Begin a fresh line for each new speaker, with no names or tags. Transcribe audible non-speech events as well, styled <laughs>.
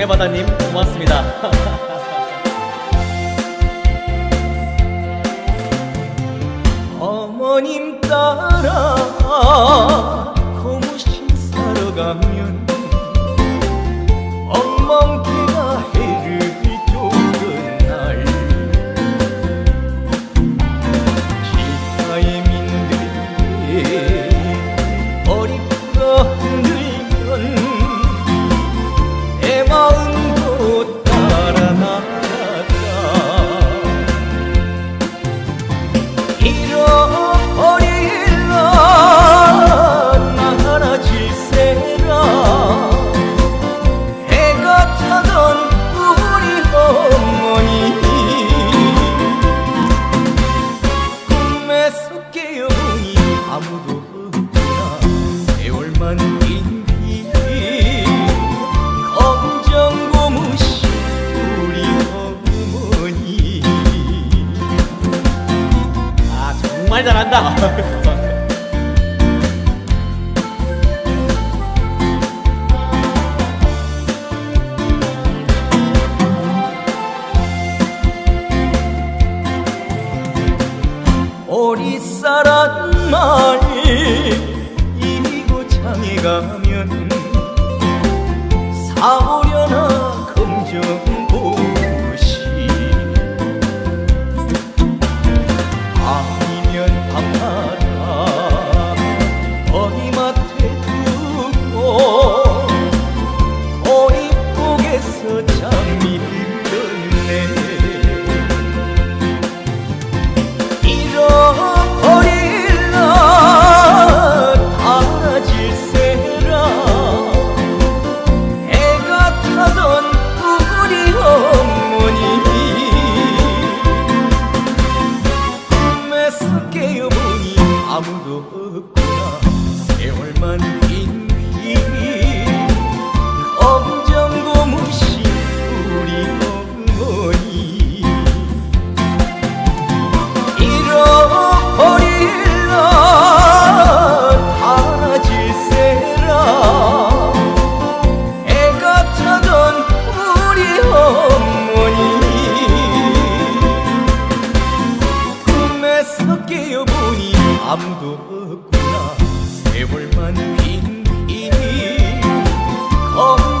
동해바다님 고맙습니다. <laughs>
어머님 따라 아무도 없냐 세월만 긴비 엄정 고무신 우리 어머니.
아 정말 잘한다. <laughs>
amudu 없구나. 세월만 빈이 검